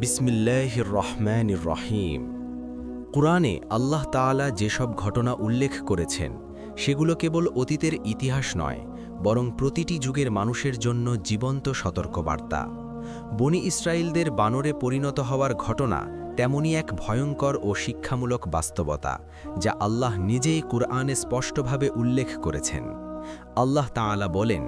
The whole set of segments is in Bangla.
বিসমিল্লাহির রহমানির রহিম কুরআনে আল্লাহ তাআলা যেসব ঘটনা উল্লেখ করেছেন, সেগুলো কেবল অতীতের ইতিহাস নয়, বরং প্রতিটি যুগের মানুষের জন্য জীবন্ত সতর্কবার্তা। বনি ইসরায়েলদের বানরে পরিণত হওয়ার ঘটনা তেমনই এক ভয়ঙ্কর ও শিক্ষামূলক বাস্তবতা, যা আল্লাহ নিজেই কুরআনে স্পষ্টভাবে উল্লেখ করেছেন। আল্লাহ তাআলা বলেন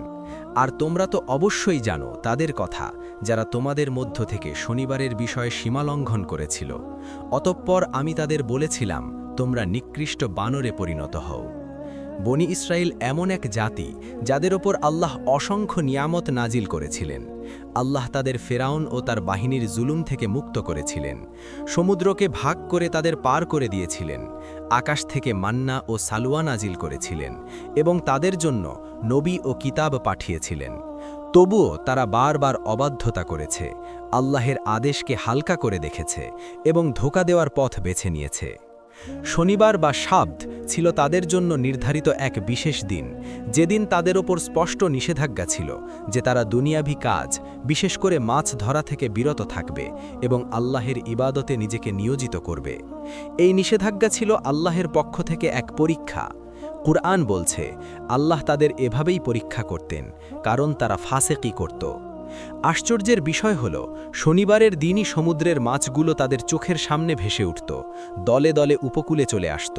আর তোমরা তো অবশ্যই জানো তাদের কথা, যারা তোমাদের মধ্য থেকে শনিবারের বিষয়ে সীমালঙ্ঘন করেছিল। অতঃপর আমি তাদের বলেছিলাম, তোমরা নিকৃষ্ট বানরে পরিণত হও। বনি ইসরায়েল এমন এক জাতি যাদের ওপর আল্লাহ অসংখ্য নিয়ামত নাজিল করেছিলেন। আল্লাহ তাদের ফেরাউন ও তার বাহিনীর জুলুম থেকে মুক্ত করেছিলেন। সমুদ্রকে ভাগ করে তাদের পার করে দিয়েছিলেন। আকাশ থেকে মান্না ও সালুয়া নাজিল করেছিলেন এবং তাদের জন্য নবী ও কিতাব পাঠিয়েছিলেন। তবুও তারা বারবার অবাধ্যতা করেছে। আল্লাহের আদেশকে হালকা করে দেখেছে এবং ধোকা দেওয়ার পথ বেছে নিয়েছে। শনিবার বা শাব্দ ছিল তাদের জন্য নির্ধারিত এক বিশেষ দিন। যেদিন তাদের ওপর স্পষ্ট নিষেধাজ্ঞা ছিল যে তারা দুনিয়াভি কাজ, বিশেষ করে মাছ ধরা থেকে বিরত থাকবে এবং আল্লাহের ইবাদতে নিজেকে নিয়োজিত করবে। এই নিষেধাজ্ঞা ছিল আল্লাহের পক্ষ থেকে এক পরীক্ষা। কুরআন বলছে, আল্লাহ তাদের এভাবেই পরীক্ষা করতেন, কারণ তারা ফাসেকি করত। আশ্চর্যের বিষয় হল, শনিবারের দিনই সমুদ্রের মাছগুলো তাদের চোখের সামনে ভেসে উঠত, দলে দলে উপকূলে চলে আসত,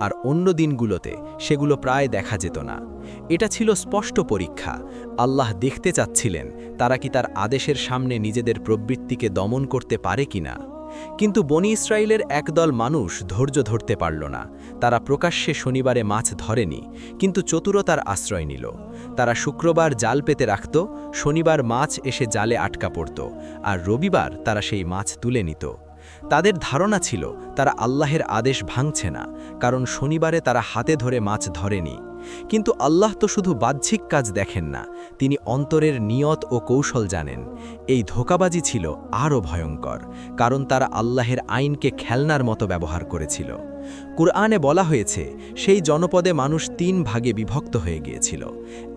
আর অন্য দিনগুলোতে সেগুলো প্রায় দেখা যেত না। এটা ছিল স্পষ্ট পরীক্ষা, আল্লাহ দেখতে চাচ্ছিলেন তারা কি তার আদেশের সামনে নিজেদের প্রবৃত্তিকে দমন করতে পারে কিনা। কিন্তু বনি ইসরায়েলের একদল মানুষ ধৈর্য ধরতে পারল না। তারা প্রকাশ্যে শনিবারে মাছ ধরেনি, কিন্তু চতুরতার আশ্রয় নিল। তারা শুক্রবার জাল পেতে রাখত, শনিবার মাছ এসে জালে আটকা পড়ত, আর রবিবার তারা সেই মাছ তুলে নিত। তাদের ধারণা ছিল, তারা আল্লাহের আদেশ ভাঙছে না, কারণ শনিবারে তারা হাতে ধরে মাছ ধরেনি। কিন্তু আল্লাহ তো শুধু বাহ্যিক কাজ দেখেন না, তিনি অন্তরের নিয়ত ও কৌশল জানেন। এই ধোকাবাজি ছিল আরও ভয়ঙ্কর, কারণ তারা আল্লাহের আইনকে খেলনার মতো ব্যবহার করেছিল। কুরআনে বলা হয়েছে, সেই জনপদে মানুষ তিন ভাগে বিভক্ত হয়ে গিয়েছিল।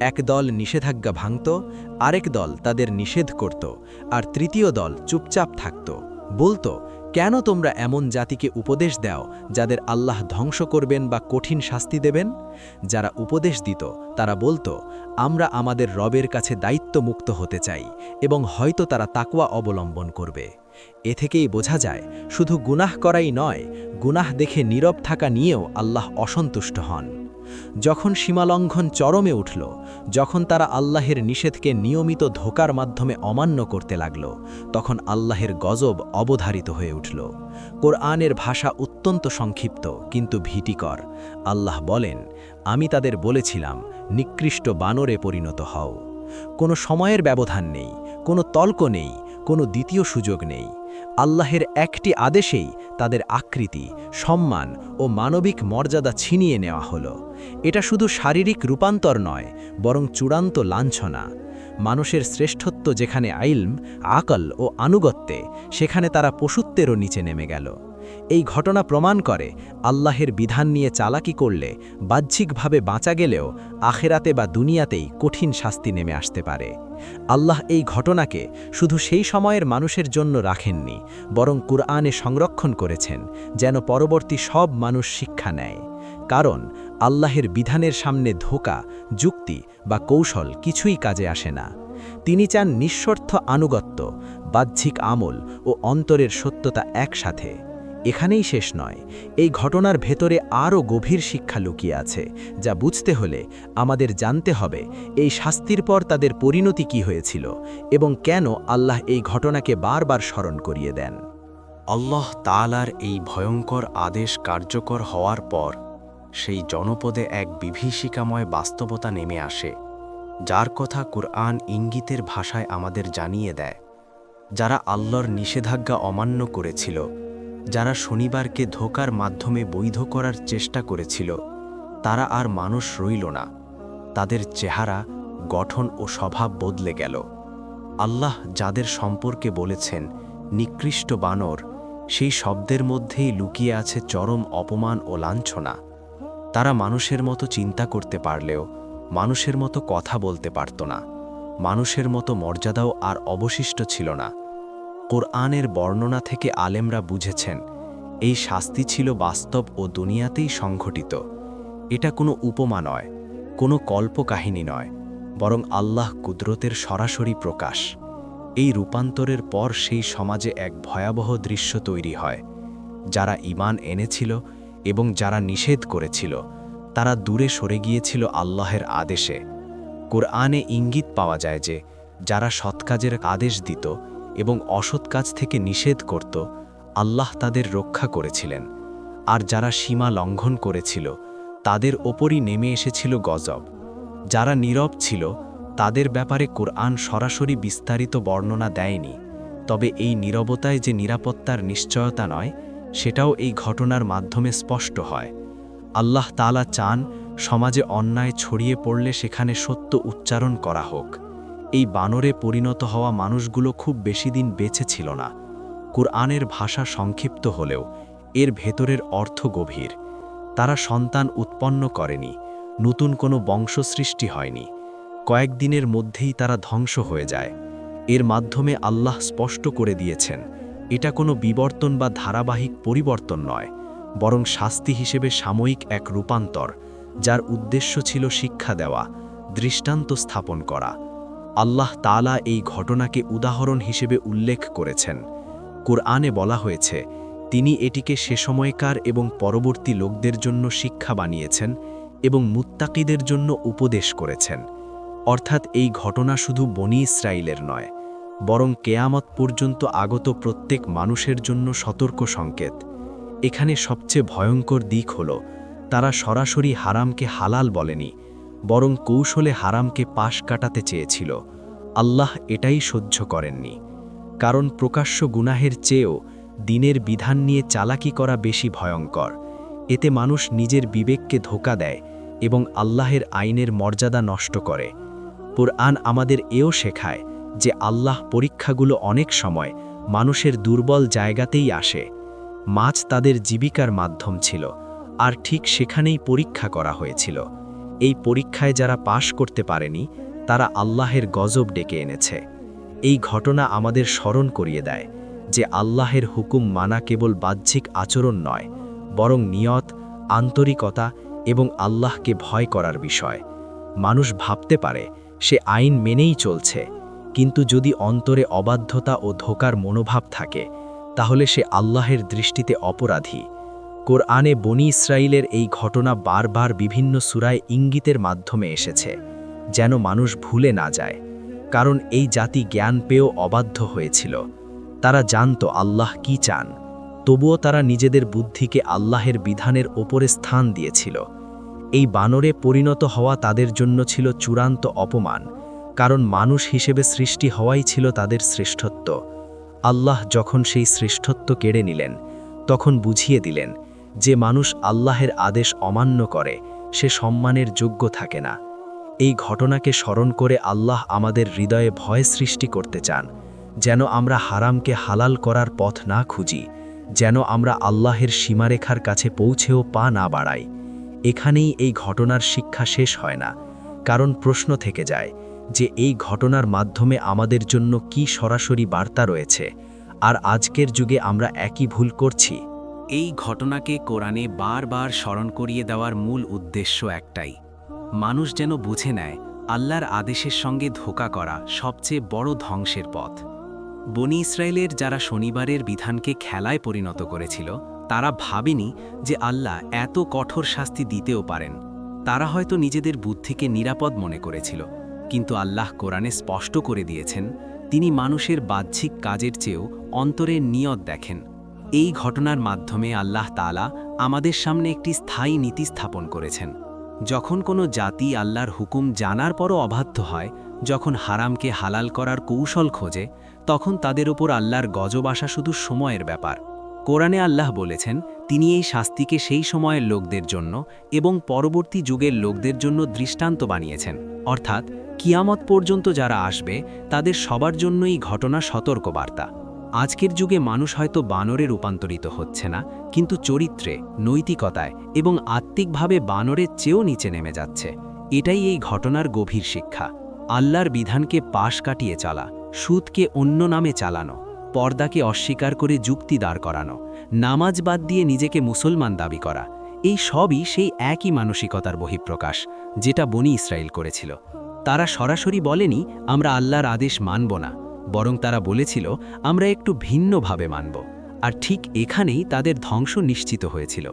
এক দল নিষেধাজ্ঞা ভাঙত, আরেক দল তাদের নিষেধ করত, আর তৃতীয় দল চুপচাপ থাকত। বলতো কেন তোমরা এমন জাতিকে উপদেশ দাও যাদের আল্লাহ ধ্বংস করবেন বা কঠিন শাস্তি দেবেন? যারা উপদেশ দিত, তারা বলতো, আমরা আমাদের রবের কাছে দায়িত্বমুক্ত হতে চাই এবং হয়তো তারা তাকুয়া অবলম্বন করবে। এ থেকেই বোঝা যায়, শুধু গুনাহ করাই নয়, গুনাহ দেখে নীরব থাকা নিয়েও আল্লাহ অসন্তুষ্ট হন। যখন সীমালঙ্ঘন চরমে উঠল, যখন তারা আল্লাহের নিষেধকে নিয়মিত ধোকার মাধ্যমে অমান্য করতে লাগল, তখন আল্লাহের গজব অবধারিত হয়ে উঠল। কোরআনের ভাষা অত্যন্ত সংক্ষিপ্ত, কিন্তু ভীতিকর। আল্লাহ বলেন, আমি তাদের বলেছিলাম, নিকৃষ্ট বানরে পরিণত হও। কোনো সময়ের ব্যবধান নেই, কোনো তল্ক নেই, কোনো দ্বিতীয় সুযোগ নেই। আল্লাহের একটি আদেশেই তাদের আকৃতি, সম্মান ও মানবিক মর্যাদা ছিনিয়ে নেওয়া হলো। এটা শুধু শারীরিক রূপান্তর নয়, বরং চূড়ান্ত লাঞ্ছনা। মানুষের শ্রেষ্ঠত্ব যেখানে আইলম, আকল ও আনুগত্যে, সেখানে তারা পশুত্বেরও নিচে নেমে গেল। এই ঘটনা প্রমাণ করে আল্লাহের বিধান নিয়ে চালাকি করলে বাহ্যিকভাবে বাঁচা গেলেও আখেরাতে বা দুনিয়াতেই কঠিন শাস্তি নেমে আসতে পারে। আল্লাহ এই ঘটনাকে শুধু সেই সময়ের মানুষের জন্য রাখেননি, বরং কুরআনে সংরক্ষণ করেছেন, যেন পরবর্তী সব মানুষ শিক্ষা নেয়। কারণ আল্লাহের বিধানের সামনে ধোকা, যুক্তি বা কৌশল কিছুই কাজে আসে না। তিনি চান নিঃস্বার্থ আনুগত্য, বাহ্যিক আমল ও অন্তরের সত্যতা একসাথে। এখানেই শেষ নয়, এই ঘটনার ভেতরে আরও গভীর শিক্ষা লুকিয়ে আছে, যা বুঝতে হলে আমাদের জানতে হবে এই শাস্তির পর তাদের পরিণতি কি হয়েছিল এবং কেন আল্লাহ এই ঘটনাকে বারবার স্মরণ করিয়ে দেন। আল্লাহ তালার এই ভয়ঙ্কর আদেশ কার্যকর হওয়ার পর সেই জনপদে এক বিভীষিকাময় বাস্তবতা নেমে আসে, যার কথা কুরআন ইঙ্গিতের ভাষায় আমাদের জানিয়ে দেয়, যারা আল্লাহর নিষেধাজ্ঞা অমান্য করেছিল যারা শনিবারকে ধোকার মাধ্যমে বৈধ করার চেষ্টা করেছিল, তারা আর মানুষ রইল না। তাদের চেহারা, গঠন ও স্বভাব বদলে গেল। আল্লাহ যাদের সম্পর্কে বলেছেন, নিকৃষ্ট বানর, সেই শব্দের মধ্যেই লুকিয়ে আছে চরম অপমান ও লাঞ্ছনা। তারা মানুষের মতো চিন্তা করতে পারলেও, মানুষের মতো কথা বলতে পারত না। মানুষের মতো মর্যাদাও আর অবশিষ্ট ছিল না। কোরআনের বর্ণনা থেকে আলেমরা বুঝেছেন, এই শাস্তি ছিল বাস্তব ও দুনিয়াতেই সংঘটিত। এটা কোনো উপমা নয়, কোনো কল্পকাহিনী নয়, বরং আল্লাহ কুদরতের সরাসরি প্রকাশ। এই রূপান্তরের পর সেই সমাজে এক ভয়াবহ দৃশ্য তৈরি হয়। যারা ইমান এনেছিল এবং যারা নিষেধ করেছিল, তারা দূরে সরে গিয়েছিল আল্লাহের আদেশে। কোরআনে ইঙ্গিত পাওয়া যায় যে, যারা সৎকাজের আদেশ দিত এবং অসৎ কাজ থেকে নিষেধ করত, আল্লাহ তাদের রক্ষা করেছিলেন। আর যারা সীমা লঙ্ঘন করেছিল, তাদের ওপরই নেমে এসেছিল গজব। যারা নীরব ছিল, তাদের ব্যাপারে কোরআন সরাসরি বিস্তারিত বর্ণনা দেয়নি। তবে এই নীরবতায় যে নিরাপত্তার নিশ্চয়তা নয়, সেটাও এই ঘটনার মাধ্যমে স্পষ্ট হয়। আল্লাহ তালা চান সমাজে অন্যায় ছড়িয়ে পড়লে সেখানে সত্য উচ্চারণ করা হোক। এই বানরে পরিণত হওয়া মানুষগুলো খুব বেশি দিন বেঁচে ছিল না। কুরআনের ভাষা সংক্ষিপ্ত হলেও এর ভেতরের অর্থ গভীর। তারা সন্তান উৎপন্ন করেনি, নতুন কোনো বংশ সৃষ্টি হয়নি। কয়েকদিনের মধ্যেই তারা ধ্বংস হয়ে যায়। এর মাধ্যমে আল্লাহ স্পষ্ট করে দিয়েছেন, এটা কোনো বিবর্তন বা ধারাবাহিক পরিবর্তন নয়, বরং শাস্তি হিসেবে সাময়িক এক রূপান্তর, যার উদ্দেশ্য ছিল শিক্ষা দেওয়া, দৃষ্টান্ত স্থাপন করা। আল্লাহ তালা এই ঘটনাকে উদাহরণ হিসেবে উল্লেখ করেছেন। কোরআনে বলা হয়েছে, তিনি এটিকে সে সময়কার এবং পরবর্তী লোকদের জন্য শিক্ষা বানিয়েছেন এবং মুত্তাকিদের জন্য উপদেশ করেছেন। অর্থাৎ এই ঘটনা শুধু বনি ইসরায়েলের নয়, বরং কেয়ামত পর্যন্ত আগত প্রত্যেক মানুষের জন্য সতর্ক সংকেত। এখানে সবচেয়ে ভয়ঙ্কর দিক হল, তারা সরাসরি হারামকে হালাল বলেনি বরং কৌশলে হারামকে পাশ কাটাতে চেয়েছিল। আল্লাহ এটাই সহ্য করেননি। কারণ প্রকাশ্য গুনাহের চেয়েও দিনের বিধান নিয়ে চালাকি করা বেশি ভয়ঙ্কর। এতে মানুষ নিজের বিবেককে ধোকা দেয় এবং আল্লাহের আইনের মর্যাদা নষ্ট করে। পুরআন আমাদের এও শেখায় যে আল্লাহ পরীক্ষাগুলো অনেক সময় মানুষের দুর্বল জায়গাতেই আসে। মাছ তাদের জীবিকার মাধ্যম ছিল, আর ঠিক সেখানেই পরীক্ষা করা হয়েছিল। এই পরীক্ষায় যারা পাশ করতে পারেনি, তারা আল্লাহের গজব ডেকে এনেছে। এই ঘটনা আমাদের স্মরণ করিয়ে দেয় যে আল্লাহের হুকুম মানা কেবল বাহ্যিক আচরণ নয়, বরং নিয়ত, আন্তরিকতা এবং আল্লাহকে ভয় করার বিষয়। মানুষ ভাবতে পারে, সে আইন মেনেই চলছে, কিন্তু যদি অন্তরে অবাধ্যতা ও ধোকার মনোভাব থাকে, তাহলে সে আল্লাহের দৃষ্টিতে অপরাধী। কোরআনে বনি ইসরায়েলের এই ঘটনা বারবার বিভিন্ন সুরায় ইঙ্গিতের মাধ্যমে এসেছে, যেন মানুষ ভুলে না যায়। কারণ এই জাতি জ্ঞান পেয়েও অবাধ্য হয়েছিল। তারা জানত আল্লাহ কি চান। তবুও তারা নিজেদের বুদ্ধিকে আল্লাহের বিধানের ওপরে স্থান দিয়েছিল। এই বানরে পরিণত হওয়া তাদের জন্য ছিল চূড়ান্ত অপমান, কারণ মানুষ হিসেবে সৃষ্টি হওয়াই ছিল তাদের শ্রেষ্ঠত্ব। আল্লাহ যখন সেই শ্রেষ্ঠত্ব কেড়ে নিলেন, তখন বুঝিয়ে দিলেন যে মানুষ আল্লাহের আদেশ অমান্য করে, সে সম্মানের যোগ্য থাকে না। এই ঘটনাকে স্মরণ করে আল্লাহ আমাদের হৃদয়ে ভয় সৃষ্টি করতে চান, যেন আমরা হারামকে হালাল করার পথ না খুঁজি, যেন আমরা আল্লাহের সীমারেখার কাছে পৌঁছেও পা না বাড়াই। এখানেই এই ঘটনার শিক্ষা শেষ হয় না, কারণ প্রশ্ন থেকে যায় যে এই ঘটনার মাধ্যমে আমাদের জন্য কি সরাসরি বার্তা রয়েছে, আর আজকের যুগে আমরা একই ভুল করছি? এই ঘটনাকে কোরআনে বারবার স্মরণ করিয়ে দেওয়ার মূল উদ্দেশ্য একটাই। মানুষ যেন বুঝে নেয়, আল্লাহর আদেশের সঙ্গে ধোকা করা সবচেয়ে বড় ধ্বংসের পথ। বনি ইসরায়েলের যারা শনিবারের বিধানকে খেলায় পরিণত করেছিল, তারা ভাবেনি যে আল্লাহ এত কঠোর শাস্তি দিতেও পারেন। তারা হয়তো নিজেদের বুদ্ধিকে নিরাপদ মনে করেছিল, কিন্তু আল্লাহ কোরআনে স্পষ্ট করে দিয়েছেন, তিনি মানুষের বাহ্যিক কাজের চেয়েও অন্তরের নিয়ত দেখেন এই ঘটনার মাধ্যমে আল্লাহ তালা আমাদের সামনে একটি স্থায়ী নীতি স্থাপন করেছেন। যখন কোনো জাতি আল্লাহর হুকুম জানার পরও অবাধ্য হয়, যখন হারামকে হালাল করার কৌশল খোঁজে, তখন তাদের ওপর আল্লাহর গজব আসা শুধু সময়ের ব্যাপার। কোরআনে আল্লাহ বলেছেন, তিনি এই শাস্তিকে সেই সময়ের লোকদের জন্য এবং পরবর্তী যুগের লোকদের জন্য দৃষ্টান্ত বানিয়েছেন। অর্থাৎ, কিয়ামত পর্যন্ত যারা আসবে, তাদের সবার জন্যই ঘটনা সতর্কবার্তা। আজকের যুগে মানুষ হয়তো বানরে রূপান্তরিত হচ্ছে না, কিন্তু চরিত্রে, নৈতিকতায় এবং আত্মিকভাবে বানরের চেয়েও নিচে নেমে যাচ্ছে। এটাই এই ঘটনার গভীর শিক্ষা। আল্লাহর বিধানকে পাশ কাটিয়ে চলা, সুদকে অন্য নামে চালানো, পর্দাকে অস্বীকার করে যুক্তি দাঁড় করানো, নামাজ বাদ দিয়ে নিজেকে মুসলমান দাবি করা, এই সবই সেই একই মানসিকতার বহিঃপ্রকাশ যেটা বনি ইসরায়েল করেছিল। তারা সরাসরি বলেনি, আমরা আল্লাহর আদেশ মানব না। বরং তারা বলেছিল, আমরা একটু ভিন্নভাবে মানব। আর ঠিক এখানেই তাদের ধ্বংস নিশ্চিত হয়েছিল।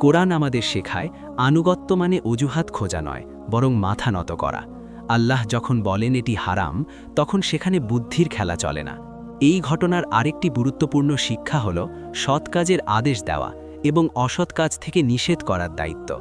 কোরআন আমাদের শেখায়, আনুগত্য মানে অজুহাত খোঁজা নয়, বরং মাথা নত করা। আল্লাহ যখন বলেন এটি হারাম, তখন সেখানে বুদ্ধির খেলা চলে না। এই ঘটনার আরেকটি গুরুত্বপূর্ণ শিক্ষা হল সৎ কাজের আদেশ দেওয়া এবং অসৎ কাজ থেকে নিষেধ করার দায়িত্ব।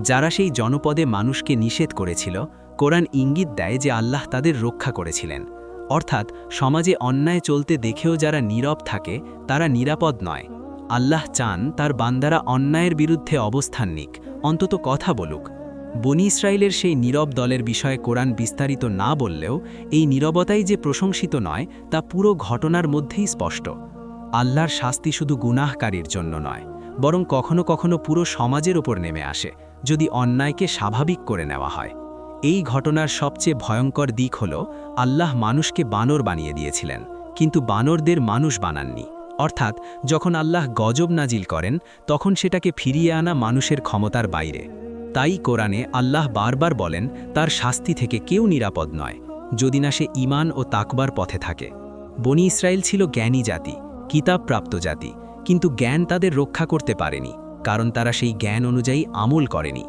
যারা সেই জনপদে মানুষকে নিষেধ করেছিল, কোরআন ইঙ্গিত দেয় যে আল্লাহ তাদের রক্ষা করেছিলেন। অর্থাৎ সমাজে অন্যায় চলতে দেখেও যারা নীরব থাকে, তারা নিরাপদ নয়। আল্লাহ চান তার বান্দারা অন্যায়ের বিরুদ্ধে অবস্থান নিক। অন্তত কথা বলুক। বনি ইসরায়েলের সেই নীরব দলের বিষয়ে কোরআন বিস্তারিত না বললেও, এই নীরবতাই যে প্রশংসিত নয়, তা পুরো ঘটনার মধ্যেই স্পষ্ট। আল্লাহর শাস্তি শুধু গুনাহকারীর জন্য নয়, বরং কখনো কখনো পুরো সমাজের ওপর নেমে আসে, যদি অন্যায়কে স্বাভাবিক করে নেওয়া হয়। এই ঘটনার সবচেয়ে ভয়ঙ্কর দিক হল, আল্লাহ মানুষকে বানর বানিয়ে দিয়েছিলেন, কিন্তু বানরদের মানুষ বানাননি। অর্থাৎ, যখন আল্লাহ গজব নাজিল করেন, তখন সেটাকে ফিরিয়ে আনা মানুষের ক্ষমতার বাইরে। তাই কোরআনে আল্লাহ বারবার বলেন, তার শাস্তি থেকে কেউ নিরাপদ নয়, যদি না সে ইমান ও তাকবার পথে থাকে। বনি ইসরায়েল ছিল জ্ঞানী জাতি, কিতাবপ্রাপ্ত জাতি, কিন্তু জ্ঞান তাদের রক্ষা করতে পারেনি, কারণ তারা সেই জ্ঞান অনুযায়ী আমল করেনি।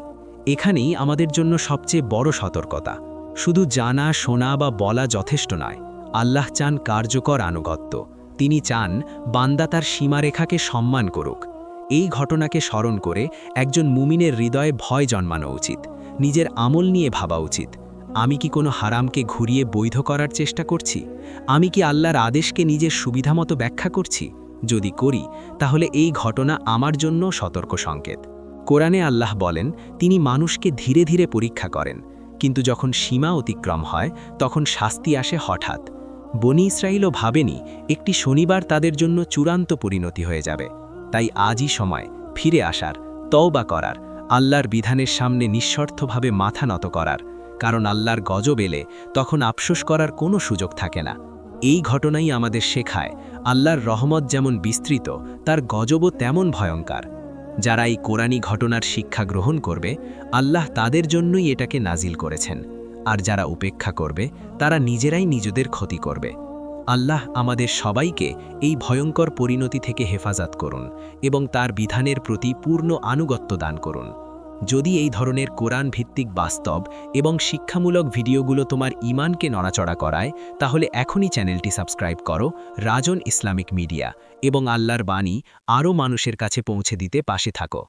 এখানেই আমাদের জন্য সবচেয়ে বড় সতর্কতা। শুধু জানা, শোনা বা বলা যথেষ্ট নয়। আল্লাহ চান কার্যকর আনুগত্য। তিনি চান বান্দা তার সীমারেখাকে সম্মান করুক। এই ঘটনাকে স্মরণ করে একজন মুমিনের হৃদয়ে ভয় জন্মানো উচিত। নিজের আমল নিয়ে ভাবা উচিত। আমি কি কোনো হারামকে ঘুরিয়ে বৈধ করার চেষ্টা করছি? আমি কি আল্লাহর আদেশকে নিজের সুবিধামতো ব্যাখ্যা করছি? যদি করি, তাহলে এই ঘটনা আমার জন্য সতর্ক সংকেত। কোরআনে আল্লাহ বলেন, তিনি মানুষকে ধীরে ধীরে পরীক্ষা করেন, কিন্তু যখন সীমা অতিক্রম হয়, তখন শাস্তি আসে হঠাৎ। বনি ইসরায়েলও ভাবেনি, একটি শনিবার তাদের জন্য চূড়ান্ত পরিণতি হয়ে যাবে। তাই আজই সময়, ফিরে আসার, তওবা করার, আল্লাহর বিধানের সামনে নিঃস্বার্থভাবে মাথা নত করার, কারণ আল্লাহর গজব এলে তখন আফসোস করার কোনো সুযোগ থাকে না। এই ঘটনাই আমাদের শেখায়, আল্লাহর রহমত যেমন বিস্তৃত, তার গজবও তেমন ভয়ঙ্কর। যারা এই কোরআনী ঘটনার শিক্ষা গ্রহণ করবে, আল্লাহ তাদের জন্যই এটাকে নাজিল করেছেন। আর যারা উপেক্ষা করবে, তারা নিজেরাই নিজেদের ক্ষতি করবে। আল্লাহ আমাদের সবাইকে এই ভয়ঙ্কর পরিণতি থেকে হেফাজত করুন এবং তার বিধানের প্রতি পূর্ণ আনুগত্য দান করুন। যদি এই ধরনের কোরআন ভিত্তিক বাস্তব এবং শিক্ষামূলক ভিডিওগুলো তোমার ইমানকে নড়াচড়া করায়, তাহলে এখনই চ্যানেলটি সাবস্ক্রাইব করো, রাজন ইসলামিক মিডিয়া, এবং আল্লাহর বাণী আরও মানুষের কাছে পৌঁছে দিতে পাশে থাকো।